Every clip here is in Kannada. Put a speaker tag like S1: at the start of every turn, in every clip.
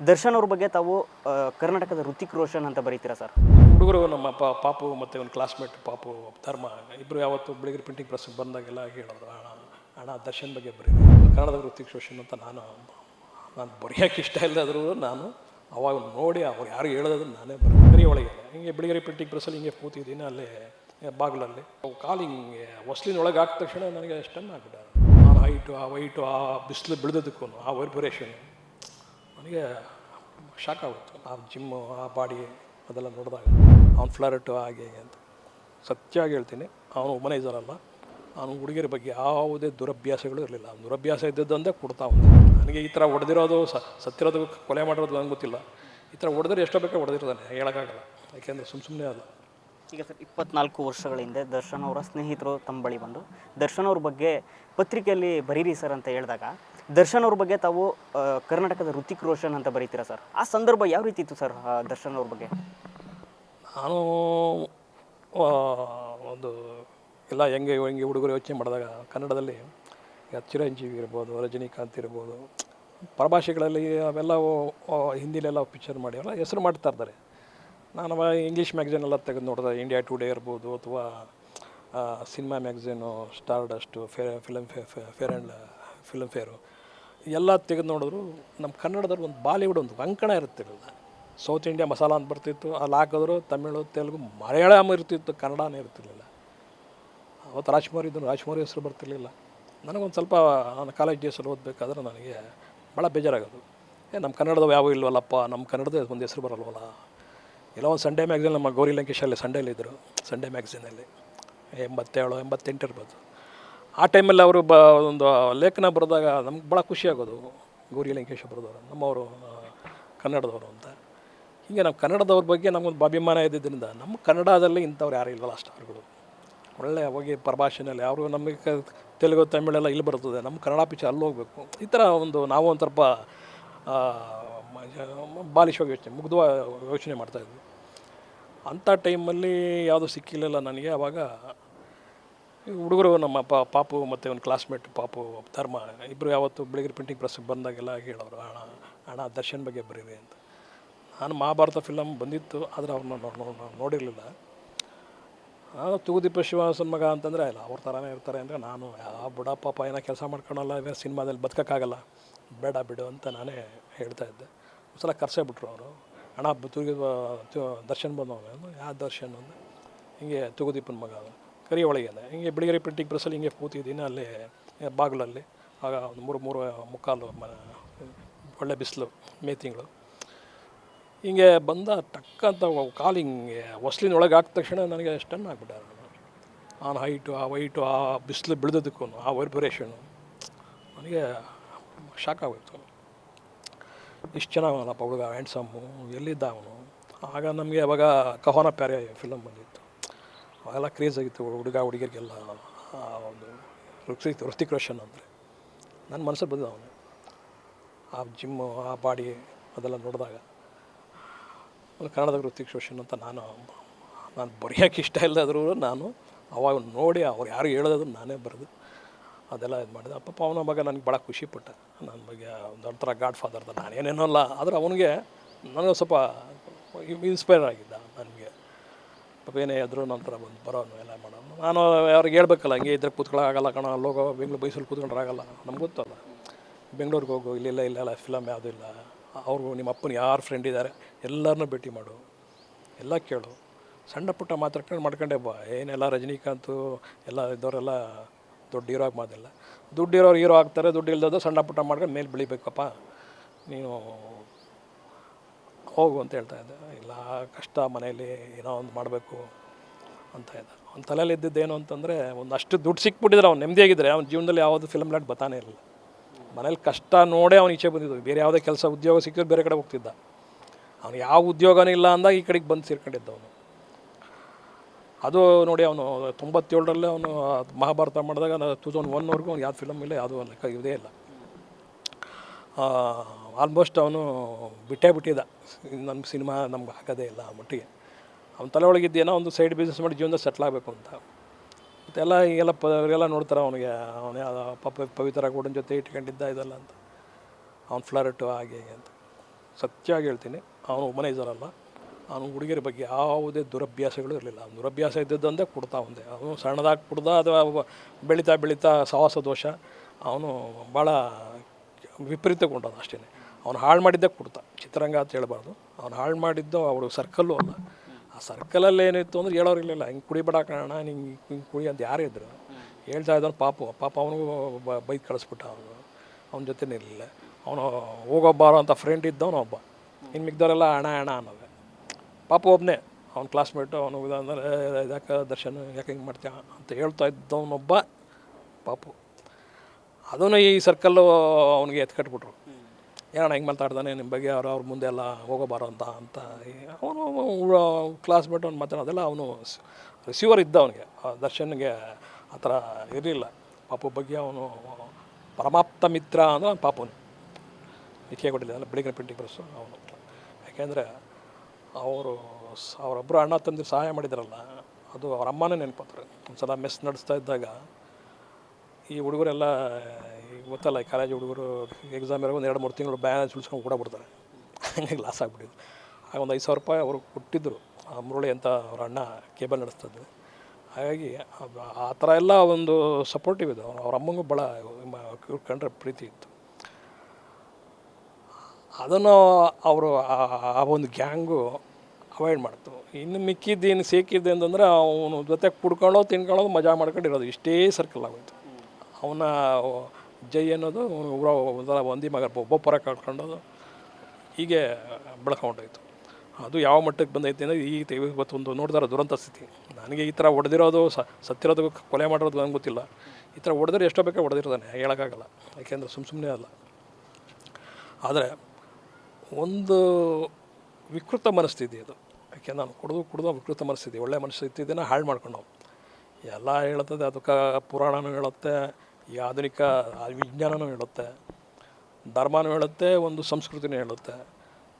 S1: ದರ್ಶನ್ ಅವ್ರ ಬಗ್ಗೆ ತಾವು ಕರ್ನಾಟಕದ ಋತಿಕ್ ರೋಷನ್ ಅಂತ ಬರೀತೀರಾ ಸರ್?
S2: ಹುಡುಗರು ನಮ್ಮ ಪಾ, ಪಾಪು ಮತ್ತು ಒಂದು ಕ್ಲಾಸ್ಮೇಟ್ ಪಾಪು ಧರ್ಮ ಇಬ್ಬರು ಯಾವತ್ತು ಬೆಳಗ್ಗೆ ಪ್ರಿಂಟಿಂಗ್ ಪ್ರೆಸ್ ಬಂದಾಗೆಲ್ಲ ಹೇಳೋದು ಹಣ ಹಣ ದರ್ಶನ್ ಬಗ್ಗೆ ಬರೀ ಕನ್ನಡದ ಋತಿಕ್ ರೋಷನ್ ಅಂತ ನಾನು ನಾನು ಬರೆಯೋಕೆ ಇಷ್ಟ ಇಲ್ಲದಾದ್ರೂ ನಾನು ಅವಾಗ ನೋಡಿ ಅವಾಗ ಯಾರು ಹೇಳೋದನ್ನು ನಾನೇ ಬರೀ ಒಳಗೆ ಹಿಂಗೆ ಬೆಳಗ್ಗೆ ಪ್ರಿಂಟಿಂಗ್ ಪ್ರೆಸ್ಸಲ್ಲಿ ಹಿಂಗೆ ಕೂತಿದ್ದೀನಿ, ಅಲ್ಲೇ ಬಾಗಿಲಲ್ಲಿ. ಕಾಲು ಹಿಂಗೆ ಹೊಸ್ಲಿನೊಳಗೆ ಹಾಕಿದ ತಕ್ಷಣ ನನಗೆ ಸ್ಟನ್ ಆಗ್ಬಿಟ್ಟ ಆ ಹೈಟು ಆ ವೈಟು ಆ ಬಿಸಿಲು ಬೆಳೆದಕ್ಕೂ ಆ ವೈಬ್ರೇಷನ್ ನನಗೆ ಶಾಕ್ ಆಗುತ್ತೆ ಆ ಜಿಮ್ಮು ಆ ಬಾಡಿ ಅದೆಲ್ಲ ನೋಡಿದಾಗ ಅವ್ನು ಫ್ಲರ್ಟು ಹಾಗೆ ಅಂತ. ಸತ್ಯವಾಗಿ ಹೇಳ್ತೀನಿ, ಅವನು ಒಮನೈಸರ್ ಅಲ್ಲ ಅವನು ಹುಡುಗಿಯರ ಬಗ್ಗೆ ಯಾವುದೇ ದುರಭ್ಯಾಸಗಳು ಇರಲಿಲ್ಲ. ಅವ್ನು ದುರಭ್ಯಾಸ ಇದ್ದದ್ದಂದೇ ಕೊಡ್ತಾ ಅವನು. ನನಗೆ ಈ ಥರ ಹೊಡೆದಿರೋದು ಸತ್ತಿರೋದು ಕೊಲೆ ಮಾಡಿರೋದು ನಂಗೆ ಗೊತ್ತಿಲ್ಲ. ಈ ಥರ ಹೊಡೆದ್ರೆ ಎಷ್ಟೋ ಬೇಕೋ ಹೊಡೆದಿರ್ತಾನೆ ಹೇಳೋಕ್ಕಾಗಲ್ಲ. ಯಾಕೆಂದರೆ ಸುಮ್ಮ ಸುಮ್ಮನೆ ಅಲ್ಲ
S1: ಈಗ ಸರ್, ಇಪ್ಪತ್ನಾಲ್ಕು ವರ್ಷಗಳ ಹಿಂದೆ ದರ್ಶನ್ ಅವರ ಸ್ನೇಹಿತರು ತಮ್ಮ ಬಳಿ ಬಂದು, ದರ್ಶನ್ ಅವ್ರ ಬಗ್ಗೆ ಪತ್ರಿಕೆಯಲ್ಲಿ ಬರೀರಿ ಸರ್ ಅಂತ ಹೇಳಿದಾಗ ದರ್ಶನ್ ಅವ್ರ ಬಗ್ಗೆ ತಾವು ಕರ್ನಾಟಕದ ಋತಿಕ್ ರೋಷನ್ ಅಂತ ಬರೀತೀರಾ ಸರ್? ಆ ಸಂದರ್ಭ ಯಾವ ರೀತಿ ಇತ್ತು ಸರ್ ಆ, ದರ್ಶನ್ ಅವ್ರ ಬಗ್ಗೆ?
S2: ನಾನು ಒಂದು ಎಲ್ಲ ಹೆಂಗೆ ಹೆಂಗೆ ಹುಡುಗರು ಯೋಚನೆ ಮಾಡಿದಾಗ ಕನ್ನಡದಲ್ಲಿ ಚಿರಂಜೀವಿ ಇರ್ಬೋದು ರಜನಿಕಾಂತ್ ಇರ್ಬೋದು ಪರಭಾಷೆಗಳಲ್ಲಿ ಅವೆಲ್ಲ ಹಿಂದಿಲೆಲ್ಲ ಪಿಕ್ಚರ್ ಮಾಡಿ ಅವೆಲ್ಲ ಹೆಸರು ಮಾಡ್ತಾ ಇರ್ತಾರೆ ನಾನು ಇಂಗ್ಲೀಷ್ ಮ್ಯಾಗ್ಝಿನ್ ಎಲ್ಲ ತೆಗೆದು ನೋಡಿದೆ ಇಂಡಿಯಾ ಟುಡೇ ಇರ್ಬೋದು ಅಥವಾ cinema magazine Stardust Filmfare fare and Filmfare ಎಲ್ಲ ತೆಗೆದು ನೋಡಿದ್ರು, ನಮ್ಮ ಕನ್ನಡದಲ್ಲಿ ಒಂದು ಬಾಲಿವುಡ್ ಒಂದು ಅಂಕಣ ಇರ್ತಿರಲಿಲ್ಲ ಸೌತ್ ಇಂಡಿಯಾ ಮಸಾಲ ಅಂತ ಬರ್ತಿತ್ತು, ಅಲ್ಲಿ ಹಾಕಿದ್ರು ತಮಿಳು, ತೆಲುಗು, ಮಲಯಾಳಂ ಇರ್ತಿತ್ತು, ಕನ್ನಡನೇ ಇರ್ತಿರ್ಲಿಲ್ಲ. ಅವತ್ತು ರಾಜ್ಕುಮಾರ್ ಇದ್ದನು ರಾಜ್ಕುಮಾರ್ ಹೆಸರು ಬರ್ತಿರ್ಲಿಲ್ಲ. ನನಗೊಂದು ಸ್ವಲ್ಪ ನನ್ನ ಕಾಲೇಜ್ ಡೇಸಲ್ಲಿ ಓದಬೇಕಾದ್ರೆ ನನಗೆ ಭಾಳ ಬೇಜಾರಾಗೋದು. ಏ, ನಮ್ಮ ಕನ್ನಡದವು ಯಾವ ಇಲ್ವಲ್ಲಪ್ಪ, ನಮ್ಮ ಕನ್ನಡದ ಒಂದು ಹೆಸರು ಬರಲ್ವಲ್ಲ. ಎಲ್ಲೋ ಒಂದು ಸಂಡೇ ಮ್ಯಾಗ್ಝಿನ್ ನಮ್ಮ ಗೌರಿ ಲಂಕೇಶಲ್ಲಿ ಸಂಡೇಲಿದ್ದರು ಸಂಡೇ ಮ್ಯಾಗ್ಝಿನಲ್ಲಿ ಎಂಬತ್ತೇಳು, ಎಂಬತ್ತೆಂಟು ಇರ್ಬೋದು. ಆ ಟೈಮಲ್ಲಿ ಅವರು ಬ, ಒಂದು ಲೇಖನ ಬರೆದಾಗ ನಮ್ಗೆ ಭಾಳ ಖುಷಿ ಆಗೋದು ಗೌರಿ ಲಂಕೇಶ ಬರೆದವರು, ನಮ್ಮವರು ಕನ್ನಡದವರು ಅಂತ. ಹೀಗೆ ನಾವು ಕನ್ನಡದವ್ರ ಬಗ್ಗೆ ನಮಗೊಂದು ಅಭಿಮಾನ ಇದ್ದಿದ್ದರಿಂದ ನಮ್ಮ ಕನ್ನಡದಲ್ಲಿ ಇಂಥವ್ರು ಯಾರು ಇಲ್ವಲ್ಲ ಸ್ಟಾರ್ಗಳು ಒಳ್ಳೆ ಹೋಗಿ ಪರಭಾಷೆನಲ್ಲಿ ಅವರು ನಮಗೆ ತೆಲುಗು, ತಮಿಳೆಲ್ಲ ಇಲ್ಲಿ ಬರ್ತದೆ ನಮ್ಮ ಕನ್ನಡ ಪಿಚ ಅಲ್ಲಿ ಹೋಗಬೇಕು. ಈ ಥರ ಒಂದು ನಾವು ಒಂದು ಸ್ವಲ್ಪ ಬಾಲಿಶವಾಗಿ ಯೋಚನೆ ಮುಗ್ದು ಯೋಚನೆ ಮಾಡ್ತಾಯಿದ್ವಿ ಅಂಥ ಟೈಮಲ್ಲಿ ಯಾವುದೂ ಸಿಕ್ಕಿಲ್ಲ ನನಗೆ. ಆವಾಗ ಹುಡುಗರು ನಮ್ಮ ಪಾಪು ಮತ್ತು ಒಂದು ಕ್ಲಾಸ್ಮೇಟ್ ಪಾಪು ಧರ್ಮ ಇಬ್ಬರು ಯಾವತ್ತು ಬೆಳಗ್ಗೆ ಪ್ರಿಂಟಿಂಗ್ ಪ್ರೆಸ್ ಬಂದಾಗೆಲ್ಲ ಹೇಳೋರು, ಅಣ್ಣ ಅಣ್ಣ, ದರ್ಶನ್ ಬಗ್ಗೆ ಬರೀರಿ ಅಂತ. ನಾನು ಮಹಾಭಾರತ ಫಿಲಮ್ ಬಂದಿತ್ತು, ಆದರೆ ಅವ್ರನ್ನ ನೋಡಿರಲಿಲ್ಲ. ತೂಗುದೀಪ ಶಿವಾಸನ್ ಮಗ ಅಂತಂದರೆ, ಇಲ್ಲ, ಅವ್ರ ಥರನೇ ಇರ್ತಾರೆ ಅಂದರೆ ನಾನು ಯಾವ ಬುಡ ಪಾಪ ಏನೋ ಕೆಲಸ ಮಾಡ್ಕೊಳಲ್ಲ ಇವೆ ಸಿನಿಮಾದಲ್ಲಿ ಬದುಕೋಕ್ಕಾಗಲ್ಲ. ಬೇಡ ಬಿಡು, ಅಂತ ನಾನೇ ಹೇಳ್ತಾ ಇದ್ದೆ. ಒಂದು ಸಲ ಕರ್ಸೇ ಬಿಟ್ರು ಅವರು. ಹಣ ತೂಗಿ ದರ್ಶನ್ ಬಂದವನು? ಯಾವ ದರ್ಶನ್ ಅಂದರೆ ಹಿಂಗೆ ತೂಗುದೀಪನ ಮಗ ಅವನು. ಕರಿ ಒಳಗೆ ಹಿಂಗೆ ಬಿಳಿಗಿರಿ ಪ್ರಿಂಟಿಂಗ್ ಪ್ರೆಸ್ಸಲ್ಲಿ ಹಿಂಗೆ ಕೂತಿದ್ದೀನಿ ಅಲ್ಲಿ ಬಾಗಿಲಲ್ಲಿ. ಆಗ ಒಂದು ಮೂರು ಮೂರು, ಮುಕ್ಕಾಲು, ಮ, ಒಳ್ಳೆ ಬಿಸಿಲು, ಮೇ ತಿಂಗಳು. ಹಿಂಗೆ ಬಂದ ಟಕ್ ಅಂತ ಕಾಲು ಹಿಂಗೆ ಹೊಸ್ಲಿನೊಳಗೆ ಹಾಕಿದ ತಕ್ಷಣ ನನಗೆ ಸ್ಟನ್ ಆಗಿಬಿಟ್ಟಾರೆ ಆನ್ ಹೈಟು ಆ ವೈಟು ಆ ಬಿಸಿಲು ಬಿಳ್ದದಕ್ಕೂ, ಆ ವೈಬ್ರೇಷನು ನನಗೆ ಶಾಕ್ ಆಗೋಯ್ತು ಇಷ್ಟು ಚೆನ್ನಾಗಲ್ಲಪ್ಪ ಹುಡುಗ ಹ್ಯಾಂಡ್ಸಮ್ಮು ಎಲ್ಲಿದ್ದ ಅವನು? ಆಗ ನಮಗೆ ಅವಾಗ ಕಹೋನ ಪ್ಯಾರೆ ಫಿಲಮ್ ಬಂದಿತ್ತು. ಅವೆಲ್ಲ ಕ್ರೇಜ್ ಆಗಿತ್ತು ಹುಡುಗ ಹುಡುಗಿಯರಿಗೆಲ್ಲ ಒಂದು ಋತಿಕ್ ಋತಿಕ್ ರೋಷನ್ ಅಂದರೆ. ನನ್ನ ಮನಸ್ಸಲ್ಲಿ ಬಂದಿದ್ದ ಅವನು. ಆ ಜಿಮ್ಮು ಆ ಬಾಡಿ ಅದೆಲ್ಲ ನೋಡಿದಾಗ ಒಂದು ಕನ್ನಡದ ಋತಿಕ್ ರೋಷನ್ ಅಂತ ನಾನು ನಾನು ಬರೆಯೋಕ್ಕೆ ಇಷ್ಟ ಇಲ್ಲದಾದ್ರೂ ನಾನು ಅವಾಗ ನೋಡಿ ಅವ್ರು ಯಾರು ಹೇಳೋದು ನಾನೇ ಬರೆದು ಅದೆಲ್ಲ ಇದು ಮಾಡಿದೆ. ಅಪ್ಪ ಅವನ ಮಗ ನನಗೆ ಭಾಳ ಖುಷಿಪಟ್ಟ ನನ್ನ ಬಗ್ಗೆ ಒಂದು ಒಂಥರ ಗಾಡ್ ಫಾದರ್ ನಾನೇನೇನೋ ಅಲ್ಲ. ಆದರೆ ಅವನಿಗೆ ನನಗೆ ಸ್ವಲ್ಪ ಇನ್ಸ್ಪೈರ್ ಆಗಿದ್ದ ನನಗೆ. ಪಾಪ ಏನೇ ಇದ್ರು ನನ್ನ ಥರ ಬಂದು ಬರೋನು ಎಲ್ಲ ಮಾಡೋನು. ನಾನು ಅವ್ರಿಗೆ ಹೇಳ್ಬೇಕಲ್ಲ, ಹಂಗೆ ಇದ್ರೆ ಕೂತ್ಕೊಳ್ಳೋಕ್ಕಾಗಲ್ಲ ಕಣ ಅಲ್ಲೋಗೋ ಬೆಂಗ್ಳೂರು ಬೈಸಲ್ಲಿ ಕೂತ್ಕೊಂಡ್ರೆ ಆಗಲ್ಲ ನಮ್ಗೆ ಗೊತ್ತಲ್ಲ. ಬೆಂಗ್ಳೂರಿಗೆ ಹೋಗು ಇಲ್ಲಿಲ್ಲ ಇಲ್ಲೆಲ್ಲ ಫಿಲಮ್ ಯಾವುದೂ ಇಲ್ಲ. ಅವ್ರಿಗೂ ನಿಮ್ಮ ಅಪ್ಪನ ಯಾರು ಫ್ರೆಂಡ್ ಇದ್ದಾರೆ ಎಲ್ಲರನ್ನೂ ಭೇಟಿ ಮಾಡು. ಎಲ್ಲ ಕೇಳು. ಸಣ್ಣ ಪುಟ್ಟ ಮಾತಾಡ್ಕೊಂಡು ಮಾಡ್ಕೊಂಡೆ, ಬಾ, ಏನೆಲ್ಲ ರಜನಿಕಾಂತು, ಎಲ್ಲ ಇದ್ದವರೆಲ್ಲ ದೊಡ್ಡ ಹೀರೋ ಆಗಿ ಮಾತಿಲ್ಲ. ದುಡ್ಡು ಇರೋರು ಹೀರೋ ಆಗ್ತಾರೆ, ದುಡ್ಡು ಇಲ್ದದ್ದು ಸಣ್ಣ ಪುಟ್ಟ ಮಾಡ್ಕೊಂಡು ಮೇಲೆ ಬೆಳಿಬೇಕಪ್ಪ. ನೀನು ಹೋಗು ಅಂತ ಹೇಳ್ತಾ ಇದ್ದೆ. ಇಲ್ಲ, ಕಷ್ಟ, ಮನೆಯಲ್ಲಿ ಏನೋ ಒಂದು ಮಾಡಬೇಕು ಅಂತ ಇದ್ದ. ಅವ್ನ ತಲೆಯಲ್ಲಿ ಇದ್ದಿದ್ದೇನು ಅಂತಂದರೆ, ಒಂದು ಅಷ್ಟು ದುಡ್ಡು ಸಿಕ್ಬಿಟ್ಟಿದ್ರೆ ಅವ್ನು ನೆಮ್ಮದಿಯಾಗಿದ್ದರೆ ಅವ್ನ ಜೀವನದಲ್ಲಿ ಯಾವುದು ಫಿಲಮ್ ಲಾಟ್ ಬತಾನೇ ಇರಲಿಲ್ಲ. ಮನೇಲಿ ಕಷ್ಟ ನೋಡೇ ಅವ್ನು ಈಚೆ ಬಂದಿದ್ದು ಬೇರೆ ಯಾವುದೇ ಕೆಲಸ, ಉದ್ಯೋಗ ಸಿಕ್ಕಿದ್ರೆ ಬೇರೆ ಕಡೆ ಹೋಗ್ತಿದ್ದ. ಅವ್ನು ಯಾವ ಉದ್ಯೋಗನೂ ಇಲ್ಲ ಅಂದಾಗ ಈ ಕಡೆಗೆ ಬಂದು ಸೇರ್ಕೊಂಡಿದ್ದ ಅವನು. ಅದು ನೋಡಿ ಅವನು ತೊಂಬತ್ತೇಳರಲ್ಲೇ ಅವನು ಮಹಾಭಾರತ ಮಾಡಿದಾಗ ಟೂ ತೌಸಂಡ್ ಒನ್ವರೆಗೂ ಅವ್ನು ಯಾವ್ದು ಫಿಲಮ್ ಇಲ್ಲ, ಯಾವುದೂ ಲೆಕ್ಕ ಇದೇ ಇಲ್ಲ. ಆಲ್ಮೋಸ್ಟ್ ಅವನು ಬಿಟ್ಟೇ ಬಿಟ್ಟಿದ್ದ. ನಮ್ಮ ಸಿನಿಮಾ ನಮ್ಗೆ ಹಾಕೋದೇ ಇಲ್ಲ ಆ ಮಟ್ಟಿಗೆ. ಅವ್ನ ತಲೆ ಒಳಗಿದ್ದೇನೋ ಒಂದು ಸೈಡ್ ಬಿಸ್ನೆಸ್ ಮಾಡಿ ಜೀವನದಲ್ಲಿ ಸೆಟ್ಲ್ ಆಗಬೇಕು ಅಂತ. ಮತ್ತೆಲ್ಲ ಈಗೆಲ್ಲ ಪ ಇವರೆಲ್ಲ ನೋಡ್ತಾರೆ ಅವನಿಗೆ, ಅವನೇ ಪಪ್ಪ ಪವಿತ್ರ ಗೌಡನ ಜೊತೆ ಇಟ್ಕೊಂಡಿದ್ದ ಇದೆಲ್ಲ ಅಂತ. ಅವ್ನು ಫ್ಲರ್ಟು ಹಾಗೆ ಹೀಗೆ ಅಂತ. ಸತ್ಯವಾಗಿ ಹೇಳ್ತೀನಿ, ಅವನು ಒಬ್ಬನೇ ಇದ್ದಾರಲ್ಲ ಅವನು ಹುಡುಗಿಯರ ಬಗ್ಗೆ ಯಾವುದೇ ದುರಭ್ಯಾಸಗಳು ಇರಲಿಲ್ಲ. ದುರಭ್ಯಾಸ ಇದ್ದದ್ದಂದೆ ಕುಡ್ತಾ ಒಂದೆ. ಅವನು ಸಣ್ಣದಾಗಿ ಕುಡ್ದ ಅಥವಾ ಬೆಳೀತಾ ಬೆಳೀತಾ ಸಹವಾಸ ದೋಷ. ಅವನು ಭಾಳ ವಿಪರೀತಗೊಂಡದ ಅಷ್ಟೇ ಅವನು ಹಾಳು ಮಾಡಿದ್ದೇ ಕುಡ್ತ. ಚಿತ್ರರಂಗ ಅಂತ ಹೇಳ್ಬಾರ್ದು. ಅವನು ಹಾಳು ಮಾಡಿದ್ದು ಅವರು ಸರ್ಕಲ್ಲು ಅಲ್ಲ. ಆ ಸರ್ಕಲಲ್ಲಿ ಏನಿತ್ತು ಅಂದ್ರೆ ಹೇಳೋರಿರ್ಲಿಲ್ಲ ಹಿಂಗೆ ಕುಡಿಬೇಡ ಕಾರಣ ನಿಂಗೆ ಹಿಂಗೆ ಕುಡಿ ಅಂತ ಯಾರು ಇದ್ರು. ಹೇಳ್ತಾ ಇದ್ದವನು ಪಾಪು. ಪಾಪ ಅವನಿಗೂ ಬೈಕ್ ಕಳಿಸ್ಬಿಟ್ಟ ಅವನು. ಅವನ ಜೊತೆ ಇರಲಿಲ್ಲ. ಅವನು ಹೋಗೋಬ್ಬಾರೋ ಅಂತ ಫ್ರೆಂಡ್ ಇದ್ದವನು ಒಬ್ಬ. ಇನ್ನು ಮಿಗ್ದವರೆಲ್ಲ ಹಣ ಹಣ ಅನ್ನೋದು ಪಾಪ ಒಬ್ಬನೇ ಅವ್ನ ಕ್ಲಾಸ್ಮೇಟು ಅವನು ಅಂದರೆ ಯಾಕೆ ದರ್ಶನ್, ಯಾಕೆ ಹಿಂಗೆ ಮಾಡ್ತೀಯ? ಅಂತ ಹೇಳ್ತಾ ಇದ್ದವನೊಬ್ಬ ಪಾಪು. ಅದನ್ನು ಈ ಸರ್ಕಲ್ಲು ಅವನಿಗೆ ಎತ್ಕಟ್ಬಿಟ್ರು ಏನೋ ಹೆಂಗೆ ಮಾತಾಡ್ತಾನೆ ನಿಮ್ಮ ಬಗ್ಗೆ ಅವ್ರು ಅವ್ರ ಮುಂದೆ ಎಲ್ಲ ಹೋಗೋಬಾರೋ ಅಂತ ಅಂತ ಅವನು ಬಿಟ್ಟು ಅವ್ನು ಮಾತಾಡೋದೆಲ್ಲ ಅವನು ರಿಸೀವರ್ ಇದ್ದ ಅವನಿಗೆ. ದರ್ಶನ್ಗೆ ಆ ಥರ ಇರಲಿಲ್ಲ. ಪಾಪು ಬಗ್ಗೆ ಅವನು ಪರಮಾಪ್ತ ಮಿತ್ರ ಅಂದರೆ ಅವ್ನು ಪಾಪುನು. ಇತಿಹಾಸ ಕೊಟ್ಟಿಲ್ಲ ಬೆಳಿಗ್ಗೆ ಪೇಂಟಿಂಗ್ ಬರೆಸು ಅವನು ಯಾಕೆಂದರೆ ಅವರು ಅವರೊಬ್ಬರು ಅಣ್ಣ ತಂದು ಸಹಾಯ ಮಾಡಿದ್ರಲ್ಲ, ಅದು ಅವ್ರ ಅಮ್ಮನೇ ನೆನಪತ್ತಾರೆ ಒಂದು ಸಲ ಮೆಸ್ ನಡೆಸ್ತಾ ಇದ್ದಾಗ ಈ ಹುಡುಗರೆಲ್ಲ ಗೊತ್ತಲ್ಲ, ಈ ಕಾಲೇಜ್ ಹುಡುಗರು ಎಕ್ಸಾಮ್ ಇರೋ ಒಂದು ಎರಡು ಮೂರು ತಿಂಗಳು ಬ್ಯಾಲೆನ್ಸ್ ಉಳಿಸ್ಕೊಂಡು ಕೂಡ ಬಿಡ್ತಾರೆ. ಹಂಗಾಗಿ ಲಾಸ್ ಆಗಿಬಿಟ್ಟಿದ್ರು ಆಗ ಒಂದು ಐದು ಸಾವಿರ ರೂಪಾಯಿ ಅವರು ಕೊಟ್ಟಿದ್ದರು ಆ ಮುರುಳಿ ಅಂತ ಅವ್ರ ಅಣ್ಣ ಕೇಬಲ್ ನಡೆಸ್ತಾ ಹಾಗಾಗಿ ಆ- ಥರ ಎಲ್ಲ ಒಂದು ಸಪೋರ್ಟಿವ್ ಇದೆ. ಅವ್ರ ಅಮ್ಮಂಗೂ ಭಾಳ ಕಂಡ್ರೆ ಪ್ರೀತಿ ಇತ್ತು. ಅದನ್ನು ಅವರು ಆ ಒಂದು ಗ್ಯಾಂಗು ಅವಾಯ್ಡ್ ಮಾಡ್ತು. ಇನ್ನು ಮಿಕ್ಕಿದ್ದೇನು ಸೇಕಿದ್ದೆ ಅಂತಂದರೆ ಅವನು ಜೊತೆ ಕುಡ್ಕೊಳ್ಳೋದು ತಿನ್ಕೊಳ್ಳೋದು, ಮಜಾ ಮಾಡ್ಕೊಂಡಿರೋದು ಇಷ್ಟೇ ಸರ್ಕಲ್ ಆಗೋಯ್ತು. ಅವನ ಜೈ ಅನ್ನೋದು ಒಂದಲ್ಲ ಒಂದಿ ಮಗ ಒಬ್ಬೊಬ್ಬರ ಕಳ್ಕೊಂಡೋದು. ಹೀಗೆ ಬೆಳ್ಕೊಂಡೋಯ್ತು. ಅದು ಯಾವ ಮಟ್ಟಕ್ಕೆ ಬಂದೈತೆ ಅಂದರೆ ಈ ಇವತ್ತು ಇವತ್ತೊಂದು ನೋಡಿದಾರೆ ದುರಂತ ಸ್ಥಿತಿ. ನನಗೆ ಈ ಥರ ಹೊಡೆದಿರೋದು ಸತ್ತಿರೋದು ಕೊಲೆ ಮಾಡಿರೋದು ನಂಗೆ ಗೊತ್ತಿಲ್ಲ. ಈ ಥರ ಹೊಡೆದ್ರೆ ಎಷ್ಟೋ ಬೇಕೋ ಹೊಡೆದಿರೋದಾನೆ ಹೇಳೋಕ್ಕಾಗಲ್ಲ. ಯಾಕೆಂದರೆ ಸುಮ್ಮ ಸುಮ್ಮನೆ ಅಲ್ಲ. ಆದರೆ ಒಂದು ವಿಕೃತ ಮನಸ್ಥಿತಿ ಅದು. ಯಾಕೆ ನಾನು ಕುಡಿದು ಕುಡಿದು ವಿಕೃತ ಮನಸ್ಥಿತಿ. ಒಳ್ಳೆ ಮನಸ್ಥಿತಿನ ಹಾಳು ಮಾಡ್ಕೊಂಡು ಎಲ್ಲ ಹೇಳುತ್ತದೆ ಅದಕ್ಕೆ ಪುರಾಣನೂ ಹೇಳುತ್ತೆ. ಈ ಆಧುನಿಕ ವಿಜ್ಞಾನನೂ ಹೇಳುತ್ತೆ, ಧರ್ಮನೂ ಹೇಳುತ್ತೆ, ಒಂದು ಸಂಸ್ಕೃತಿನೂ ಹೇಳುತ್ತೆ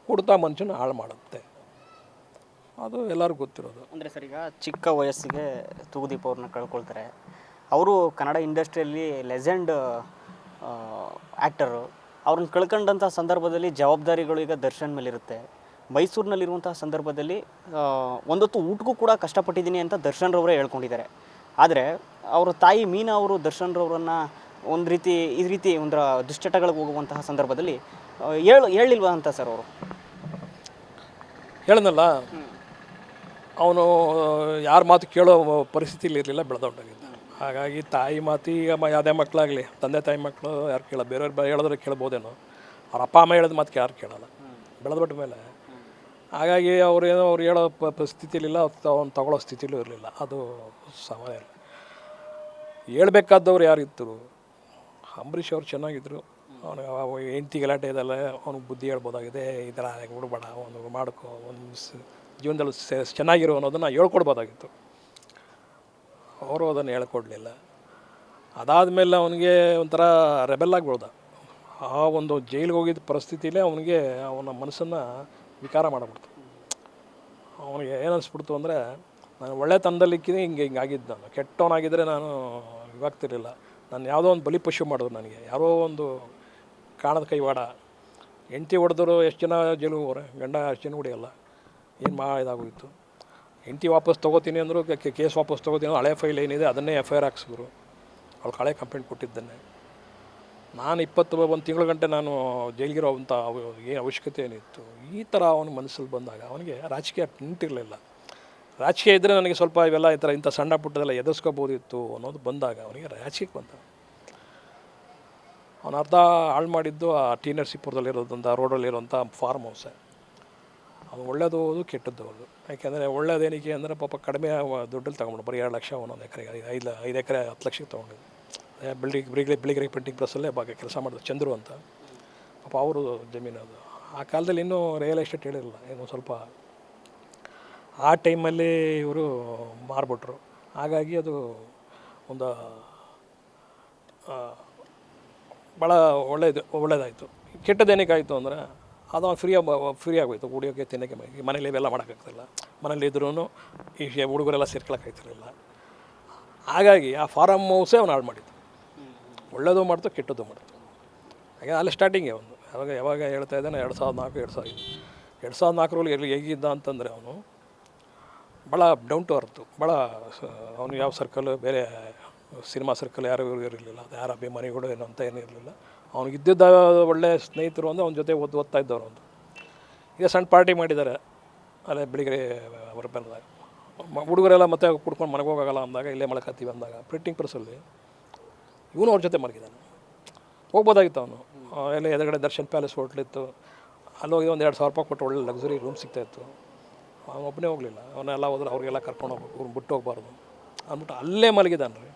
S2: ಕುಡ್ತಾ ಮನುಷ್ಯನ ಹಾಳು ಮಾಡುತ್ತೆ. ಅದು ಎಲ್ಲರಿಗೂ ಗೊತ್ತಿರೋದು.
S1: ಅಂದರೆ ಸರ್ ಈಗ ಚಿಕ್ಕ ವಯಸ್ಸಿಗೆ ತೂಗುದೀಪ್ ಅವ್ರನ್ನ ಕಳ್ಕೊಳ್ತಾರೆ. ಅವರು ಕನ್ನಡ ಇಂಡಸ್ಟ್ರಿಯಲ್ಲಿ ಲೆಜೆಂಡ್ ಆ್ಯಕ್ಟರು ಅವ್ರನ್ನ ಕಳ್ಕೊಂಡಂಥ ಸಂದರ್ಭದಲ್ಲಿ ಜವಾಬ್ದಾರಿಗಳು ಈಗ ದರ್ಶನ್ ಮೇಲಿರುತ್ತೆ. ಮೈಸೂರಿನಲ್ಲಿರುವಂತಹ ಸಂದರ್ಭದಲ್ಲಿ ಒಂದೊತ್ತು ಊಟಕ್ಕೂ ಕೂಡ ಕಷ್ಟಪಟ್ಟಿದ್ದೀನಿ ಅಂತ ದರ್ಶನ್ ರವರೇ ಹೇಳ್ಕೊಂಡಿದ್ದಾರೆ. ಆದರೆ ಅವರ ತಾಯಿ ಮೀನಾ ಅವರು ದರ್ಶನ್ ರವರನ್ನು ಒಂದು ರೀತಿ ಈ ರೀತಿ ಒಂದು ದುಶ್ಚಟಗಳಿಗೆ ಹೋಗುವಂತಹ ಸಂದರ್ಭದಲ್ಲಿ ಹೇಳು ಹೇಳಿಲ್ವಾ ಅಂತ ಸರ್ ಅವರು?
S2: ಹೇಳನಲ್ಲ. ಅವನು ಯಾರ ಮಾತು ಕೇಳೋ ಪರಿಸ್ಥಿತಿಲಿ ಇರಲಿಲ್ಲ ಬೆಳೆದೊಂಡಾಗಿದ್ದ ಹಾಗಾಗಿ ತಾಯಿ ಮಾತಿ ಯಾವುದೇ ಮಕ್ಕಳಾಗಲಿ ತಂದೆ ತಾಯಿ ಮಕ್ಕಳು ಯಾರು ಕೇಳ ಬೇರೆಯವ್ರು ಬ- ಹೇಳಿದ್ರೆ ಕೇಳ್ಬೋದೇನೋ. ಅವ್ರ ಅಪ್ಪ ಅಮ್ಮ ಹೇಳಿದ ಮಾತು ಯಾರು ಕೇಳಲ್ಲ. ಬೆಳೆದ್ಬಿಟ್ಟ ಮೇಲೆ. ಹಾಗಾಗಿ ಅವ್ರೇನೋ ಅವ್ರು ಹೇಳೋ ಪ ಪರಿಸ್ಥಿತಿಲಿಲ್ಲ ಅವ್ನು ತಗೊಳ್ಳೋ ಸ್ಥಿತಿಲೂ ಇರಲಿಲ್ಲ. ಅದು ಸಾಮಾನ್ಯ ಹೇಳ್ಬೇಕಾದವ್ರು ಇತ್ತು ಅಂಬರೀಷ್ ಅವ್ರು ಚೆನ್ನಾಗಿದ್ದರು ಅವನು ಹೆಂಡತಿ ಗಲಾಟೆ ಇದೆಲ್ಲ, ಅವ್ನಿಗೆ ಬುದ್ಧಿ ಹೇಳ್ಬೋದಾಗಿದೆ. ಈ ಥರ ಬಿಡ್ಬೇಡ, ಒಂದು ಮಾಡ್ಕೋ, ಒಂದು ಜೀವನದಲ್ಲಿ ಚೆನ್ನಾಗಿರೋ ಅನ್ನೋದನ್ನು ಹೇಳ್ಕೊಡ್ಬೋದಾಗಿತ್ತು. ಅವರು ಅದನ್ನು ಹೇಳ್ಕೊಡ್ಲಿಲ್ಲ. ಅದಾದಮೇಲೆ ಅವನಿಗೆ ಒಂಥರ ರೆಬೆಲ್ ಆಗ್ಬಿಡ್ದ. ಆ ಒಂದು ಜೈಲಿಗೆ ಹೋಗಿದ್ದ ಪರಿಸ್ಥಿತಿಲೇ ಅವನಿಗೆ ಅವನ ಮನಸ್ಸನ್ನು ವಿಕಾರ ಮಾಡಿಬಿಡ್ತು. ಅವನಿಗೆ ಏನು ಅನಿಸ್ಬಿಡ್ತು ಅಂದರೆ, ನಾನು ಒಳ್ಳೆತನದಲ್ಲಿಕ್ಕಿದೆ ಹಿಂಗೆ ಹಿಂಗೆ ಆಗಿದ್ದು ನಾನು. ಕೆಟ್ಟವನಾಗಿದ್ದರೆ ನಾನು ಇವಾಗ್ತಿರ್ಲಿಲ್ಲ ನಾನು ಯಾವುದೋ ಒಂದು ಬಲಿ ಪಶು ಮಾಡಿದ್ರು ನನಗೆ. ಯಾರೋ ಒಂದು ಕಾಣದ ಕೈವಾಡ ಹೆಂಡತಿ ಹೊಡೆದ್ರು ಎಷ್ಟು ಜನ ಜೈಲು ಹೋಗ್ರೆ? ಗಂಡ ಎಷ್ಟು ಜನ ಹೊಡೆಯಲ್ಲ. ಏನು ಮಾ ಇದಾಗೋಯ್ತು? ಹೆಂಡತಿ ವಾಪಸ್ ತೊಗೋತೀನಿ ಅಂದರು ಕೇಸ್ ವಾಪಸ್ ತೊಗೋತೀನಿ ಹಳೆ ಫೈಲ್ ಏನಿದೆ, ಅದನ್ನೇ ಎಫ್ ಐ ಆರ್ ಹಾಕ್ಸಿದ್ರು. ಅವ್ಳು ಹಳೆ ಕಂಪ್ಲೇಂಟ್ ಕೊಟ್ಟಿದ್ದನ್ನೇ. ನಾನು ಇಪ್ಪತ್ತು ಒಂದು ತಿಂಗಳ ಗಂಟೆ ನಾನು ಜೈಲಿಗಿರೋ ಅಂಥ ಏನು ಅವಶ್ಯಕತೆ ಏನಿತ್ತು? ಈ ಥರ ಅವನ ಮನಸ್ಸಲ್ಲಿ ಬಂದಾಗ ಅವನಿಗೆ ರಾಜಕೀಯ ನಿಂತಿರಲಿಲ್ಲ. ರಾಜಕೀಯ ಇದ್ದರೆ ನನಗೆ ಸ್ವಲ್ಪ ಇವೆಲ್ಲ ಈ ಥರ ಇಂಥ ಸಣ್ಣ ಪುಟ್ಟದೆಲ್ಲ ಎದುರಿಸ್ಕೋಬೋದಿತ್ತು ಅನ್ನೋದು ಬಂದಾಗ ಅವನಿಗೆ ರಾಜಕೀಯಕ್ಕೆ ಬಂದ. ಅವನು ಅರ್ಧ ಹಾಳು ಮಾಡಿದ್ದು ಆ ಟೀನರ್ ನರಸೀಪುರದಲ್ಲಿರೋದಂಥ ರೋಡಲ್ಲಿರೋಂಥ ಫಾರ್ಮ್ ಹೌಸೆ ಅದು ಒಳ್ಳೇದು ಹೌದು ಕೆಟ್ಟದ್ದು ಹೌದು ಯಾಕೆಂದರೆ ಒಳ್ಳೇದೇನಿಕೆ ಅಂದರೆ ಪಾಪ ಕಡಿಮೆ ದುಡ್ಡಲ್ಲಿ ತೊಗೊಂಡು ಬರೀ ಎರಡು ಲಕ್ಷ ಒಂದೊಂದು ಎಕರೆಗೆ ಐದು ಐದು ಎಕರೆ, ಹತ್ತು ಲಕ್ಷಕ್ಕೆ ತೊಗೊಂಡಿದ್ದು. ಬಿಲ್ಡಿಂಗ್ ಬಿಳಿಗಿರಿ ಬಿಳಿಗಿರಿ ಪ್ರಿಂಟಿಂಗ್ ಪ್ರೆಸ್ಸಲ್ಲೇ ಭಾಗ ಕೆಲಸ ಮಾಡಿದ್ರು ಚಂದ್ರು ಅಂತ. ಪಾಪ ಅವರು ಜಮೀನು ಅದು. ಆ ಕಾಲದಲ್ಲಿ ಇನ್ನೂ ರಿಯಲ್ ಎಸ್ಟೇಟ್ ಹೇಳಿರಲಿಲ್ಲ. ಏನು ಸ್ವಲ್ಪ ಆ ಟೈಮಲ್ಲಿ ಇವರು ಮಾರ್ಬಿಟ್ರು. ಹಾಗಾಗಿ ಅದು ಒಂದು ಭಾಳ ಒಳ್ಳೇದು, ಒಳ್ಳೇದಾಯಿತು. ಕೆಟ್ಟದೇನಕ್ಕಾಯಿತು ಅಂದರೆ, ಅದು ಫ್ರೀ ಫ್ರೀ ಆಗೋಯ್ತು. ಕುಡಿಯೋಕ್ಕೆ ತಿನ್ನೋಕ್ಕೆ ಮನೇಲಿ ಇವೆಲ್ಲ ಮಾಡೋಕ್ಕಾಗ್ತಿಲ್ಲ. ಮನೇಲಿ ಇದ್ರೂ ಈ ಹುಡುಗರೆಲ್ಲ ಸೇರ್ಕೊಳಕ್ಕಾಗ್ತಿರಲಿಲ್ಲ. ಹಾಗಾಗಿ ಆ ಫಾರಮ್ ಹೌಸೇ ಅವ್ನು ಹಾಳು ಮಾಡಿತ್ತು ಒಳ್ಳೆಯದು ಮಾಡ್ತು, ಕೆಟ್ಟದ್ದು ಮಾಡ್ತು. ಹಾಗೆ ಅಲ್ಲಿ ಸ್ಟಾರ್ಟಿಂಗೇ ಅವನು ಯಾವಾಗ ಯಾವಾಗ ಹೇಳ್ತಾ ಇದ್ದಾನೆ, ಎರಡು ಸಾವಿರದ ನಾಲ್ಕು, ಎರಡು ಸಾವಿರ ಎರಡು ಸಾವಿರದ ನಾಲ್ಕರಲ್ಲಿ ಎಲ್ಲಿ ಹೇಗಿದ್ದ ಅಂತಂದರೆ ಅವನು ಭಾಳ ಡೌನ್ ಟು ಅರ್ತು ಭಾಳ ಅವನು ಯಾವ ಸರ್ಕಲ್ ಬೇರೆ ಸಿನಿಮಾ ಸರ್ಕಲ್ ಯಾರು ಇರಲಿಲ್ಲ. ಅದು ಯಾರ ಅಭಿಮಾನಿಗಳು ಏನು ಅಂತ ಏನೂ ಇರಲಿಲ್ಲ. ಅವ್ನಿಗಿದ್ದಿದ್ದ ಒಳ್ಳೆ ಸ್ನೇಹಿತರು ಅಂದರೆ ಅವನ ಜೊತೆ ಓದ್, ಓದ್ತಾ ಇದ್ದವ್ರು ಒಂದು ಈಗ ಸಣ್ಣ ಪಾರ್ಟಿ ಮಾಡಿದ್ದಾರೆ. ಅಲ್ಲೇ ಬೆಳಿಗ್ಗೆ ಅವ್ರ ಮ, ಹುಡುಗರೆಲ್ಲ ಮತ್ತೆ ಕುಡ್ಕೊಂಡು ಮನೆಗೆ ಹೋಗೋಲ್ಲ ಅಂದಾಗ, ಇಲ್ಲೇ ಮಲ್ಕತ್ತೀವಿ ಅಂದಾಗ ಪ್ರಿಂಟಿಂಗ್ ಪ್ರೆಸ್ಸಲ್ಲಿ ಇವನು ಅವ್ರ ಜೊತೆ ಮಲಗಿದ್ದಾನೆ. ಹೋಗ್ಬೋದಾಗಿತ್ತು ಅವನು. ಎಲ್ಲ ಎದುರುಗಡೆ ದರ್ಶನ್ ಪ್ಯಾಲೇಸ್ ಹೋಟ್ಲಿತ್ತು ಅಲ್ಲೋಗಿ ಒಂದು ಎರಡು ಸಾವಿರ ರೂಪಾಯಿ ಕೊಟ್ಟು ಒಳ್ಳೆ ಲಕ್ಸುರಿ ರೂಮ್ ಸಿಗ್ತಾಯಿತ್ತು ಒಬ್ಬನೇ ಹೋಗಲಿಲ್ಲ. ಅವನ್ನೆಲ್ಲ ಹೋದ್ರೆ ಅವ್ರಿಗೆಲ್ಲ ಕರ್ಕೊಂಡು ಹೋಗ್ಬೇಕು ಇವ್ರನ್ನ ಬಿಟ್ಟು ಹೋಗ್ಬಾರ್ದು ಅಂದ್ಬಿಟ್ಟು ಅಲ್ಲೇ ಮಲಗಿದ್ದಾನೆ ರೀ.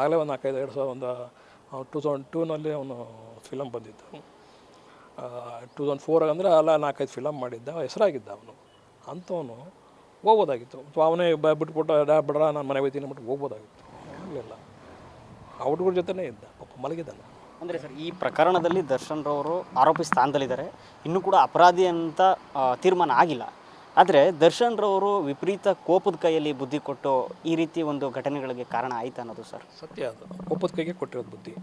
S2: ಆಗಲೇ ಒಂದು ನಾಲ್ಕೈದು, ಎರಡು ಸಾವಿರ ಒಂದು ಟೂ ತೌಸಂಡ್ ಟೂನಲ್ಲಿ ಅವನು ಫಿಲಮ್ ಬಂದಿದ್ದು ಟೂ ತೌಸಂಡ್ ಫೋರ್ ಅಂದರೆ ಅಲ್ಲ ನಾಲ್ಕೈದು ಫಿಲಮ್ ಮಾಡಿದ್ದ, ಹೆಸರಾಗಿದ್ದ ಅವನು. ಅಂಥವನು ಹೋಗ್ಬೋದಾಗಿತ್ತು. ಅಥವಾ ಅವನೇ ಬ, ಬಿಟ್ಬಿಟ್ಟು, ಡಾ, ಬಿಡ್ರ, ನಾನು ಮನೆ ಹೋಗ್ತೀನಿ ಬಿಟ್ಟು ಹೋಗ್ಬೋದಾಗಿತ್ತು. ಆಗಲಿಲ್ಲ. ಆ ಹುಡುಗರ ಜೊತೆನೇ ಇದ್ದ, ಪಾಪ ಮಲಗಿದ್ದಾನೆ.
S1: ಅಂದರೆ ಸರ್, ಈ ಪ್ರಕರಣದಲ್ಲಿ ದರ್ಶನ್ ರವರು ಆರೋಪಿ ಸ್ಥಾನದಲ್ಲಿದ್ದಾರೆ. ಇನ್ನೂ ಕೂಡ ಅಪರಾಧಿ ಅಂತ ತೀರ್ಮಾನ ಆಗಿಲ್ಲ. ಆದರೆ ದರ್ಶನ್ ರವರು ವಿಪರೀತ ಕೋಪದ ಕೈಯಲ್ಲಿ ಬುದ್ಧಿ ಕೊಟ್ಟು ಈ ರೀತಿ ಒಂದು ಘಟನೆಗಳಿಗೆ ಕಾರಣ ಆಯ್ತು ಅನ್ನೋದು ಸರ್?
S2: ಸತ್ಯ ಅದು. ಕೋಪದ ಕೈಗೆ ಕೊಟ್ಟಿರೋದು ಬುದ್ಧಿ.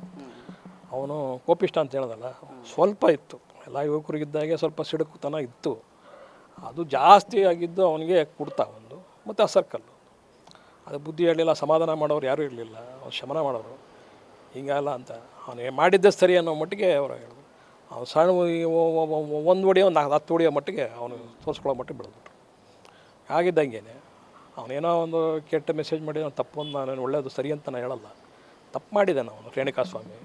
S2: ಅವನು ಕೋಪಿಷ್ಟ ಅಂತ ಹೇಳೋದಲ್ಲ, ಸ್ವಲ್ಪ ಇತ್ತು. ಎಲ್ಲ ಯುವಕರಿಗಿದ್ದಾಗೆ ಸ್ವಲ್ಪ ಸಿಡುಕುತನ ಇತ್ತು. ಅದು ಜಾಸ್ತಿ ಆಗಿದ್ದು ಅವನಿಗೆ ಕುಡ್ತಾ ಒಂದು, ಮತ್ತು ಆ ಸರ್ಕಲ್ಲು ಅದು ಬುದ್ಧಿ ಹೇಳಲಿಲ್ಲ, ಸಮಾಧಾನ ಮಾಡೋರು ಯಾರೂ ಇರಲಿಲ್ಲ, ಅವ್ರು ಶಮನ ಮಾಡೋರು. ಹಿಂಗಲ್ಲ ಅಂತ. ಅವನಿಗೆ ಮಾಡಿದ್ದೆ ಸರಿ ಅನ್ನೋ ಮಟ್ಟಿಗೆ ಅವರು ಹೇಳಿದ್ರು ಸಣ್ಣ ಒಂದು ಹೊಡಿಯೋ ಒಂದು ನಾಲ್ಕು ಹತ್ತು ಹೊಡಿಯೋ ಮಟ್ಟಿಗೆ ಅವನು ತೋರಿಸ್ಕೊಳ್ಳೋ ಮಟ್ಟಿಗೆ ಬೆಳೆದ್ಬಿಟ್ರು. ಆಗಿದ್ದಂಗೆ ಅವನೇನೋ ಒಂದು ಕೆಟ್ಟ ಮೆಸೇಜ್ ಮಾಡಿ ನಾನು ತಪ್ಪು ಅಂತ ನಾನು ಒಳ್ಳೆಯದು ಸರಿ ಅಂತ ನಾನು ಹೇಳಲ್ಲ. ತಪ್ಪು ಮಾಡಿದ್ದಾನೆ ಅವನು ರೇಣುಕಾ ಸ್ವಾಮಿ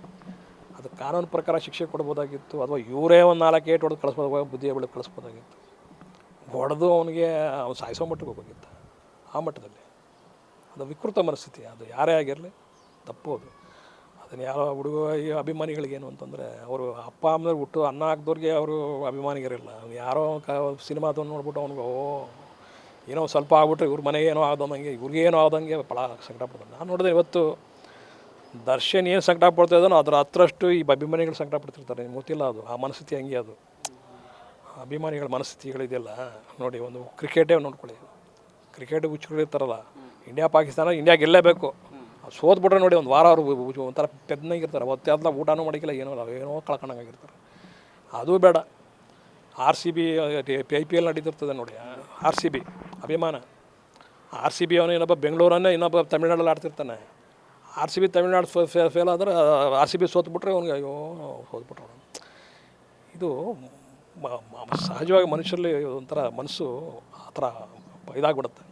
S2: ಅದು ಕಾನೂನು ಪ್ರಕಾರ ಶಿಕ್ಷೆ ಕೊಡ್ಬೋದಾಗಿತ್ತು, ಅಥವಾ ಇವರೇ ಒಂದು ನಾಲ್ಕು ಏಟು ಹೊಡೆದು ಕಳಿಸ್ಬೋದಾಗ ಬುದ್ಧಿಯ ಬೆಳೆದು ಕಳಿಸ್ಬೋದಾಗಿತ್ತು. ಹೊಡೆದು ಅವನಿಗೆ ಅವ್ನು ಸಾಯಿಸೋ ಮಟ್ಟಿಗೆ ಹೋಗೋಗಿತ್ತು, ಆ ಮಟ್ಟದಲ್ಲಿ. ಅದು ವಿಕೃತ ಮನಸ್ಥಿತಿ, ಅದು ಯಾರೇ ಆಗಿರಲಿ ತಪ್ಪು ಅದು. ಅದನ್ನು ಯಾರೋ ಹುಡುಗ ಅಭಿಮಾನಿಗಳಿಗೇನು ಅಂತಂದರೆ, ಅವರು ಅಪ್ಪ ಅಮ್ಮನ ಹುಟ್ಟು ಅನ್ನ ಹಾಕ್ದವ್ರಿಗೆ ಅವರು ಅಭಿಮಾನಿಗಿರಲ್ಲ. ಯಾರೋ ಕ ಸಿನಿಮಾದವ್ನು ನೋಡ್ಬಿಟ್ಟು ಅವ್ನಿಗೆ, ಓ, ಏನೋ ಸ್ವಲ್ಪ ಆಗ್ಬಿಟ್ರೆ ಇವ್ರ ಮನೆಗೆ ಏನೋ ಆದಂಗೆ, ಇವ್ರಿಗೆ ಏನೋ ಆದಂಗೆ ಭಾಳ ಸಂಕಟ ಪಡ್ತಾನೆ ನಾನು ನೋಡಿದೆ ಇವತ್ತು ದರ್ಶನ್ ಏನು ಸಂಕಟ ಪಡ್ತಾ ಇದ್ದಾನೋ ಅದ್ರ ಹತ್ರಷ್ಟು ಈ ಅಭಿಮಾನಿಗಳು ಸಂಕಟ ಪಡ್ತಿರ್ತಾರೆ ನಿಮ್ಗೆ ಗೊತ್ತಿಲ್ಲ ಅದು, ಆ ಮನಸ್ಥಿತಿ ಹಂಗೆ ಅದು? ಅಭಿಮಾನಿಗಳ ಮನಸ್ಥಿತಿಗಳಿದೆಯಲ್ಲ ನೋಡಿ ಒಂದು ಕ್ರಿಕೆಟೇ ನೋಡ್ಕೊಳ್ಳಿ. ಕ್ರಿಕೆಟ್ ಹುಚ್ಚುಗಳಿರ್ತಾರಲ್ಲ, ಇಂಡಿಯಾ, ಪಾಕಿಸ್ತಾನ, ಇಂಡಿಯಾ ಗೆಲ್ಲೇಬೇಕು. ಅವ್ರು ಸೋತ್ಬಿಟ್ರೆ ನೋಡಿ ಒಂದು ವಾರ ಅವರು ಒಂಥರ ಪೆದ್ನಾಗಿರ್ತಾರೆ ಅವತ್ತೆಲ್ಲ ಊಟನೂ ಮಾಡಿಕಿಲ್ಲ ಏನೋ ಇಲ್ಲ, ಏನೋ ಕಳ್ಕೊಂಡಂಗಾಗಿರ್ತಾರೆ ಅದು ಬೇಡ. R C B I P L ನಡೀತಿರ್ತದೆ ನೋಡಿ. ಆರ್ ಸಿ ಬಿ ಅಭಿಮಾನ. ಆರ್ ಸಿ ಬಿ ಅವನು ಇನ್ನೊಬ್ಬ ಬೆಂಗಳೂರನ್ನೇ ಇನ್ನೊಬ್ಬ ತಮಿಳ್ನಾಡಲ್ಲಿ ಆಡ್ತಿರ್ತಾನೆ. R C B Tamil Nadu fail ಆದರೆ ಆರ್ ಸಿ ಬಿ ಸೋತ್ಬಿಟ್ರೆ ಅವ್ನಿಗೆ, ಅಯ್ಯೋ, ಸೋತ್ಬಿಟ್ರು ಇದು ಸಹಜವಾಗಿ ಮನುಷ್ಯರಲ್ಲಿ ಒಂಥರ ಮನಸ್ಸು ಆ ಥರ ಇದಾಗ್ಬಿಡುತ್ತೆ.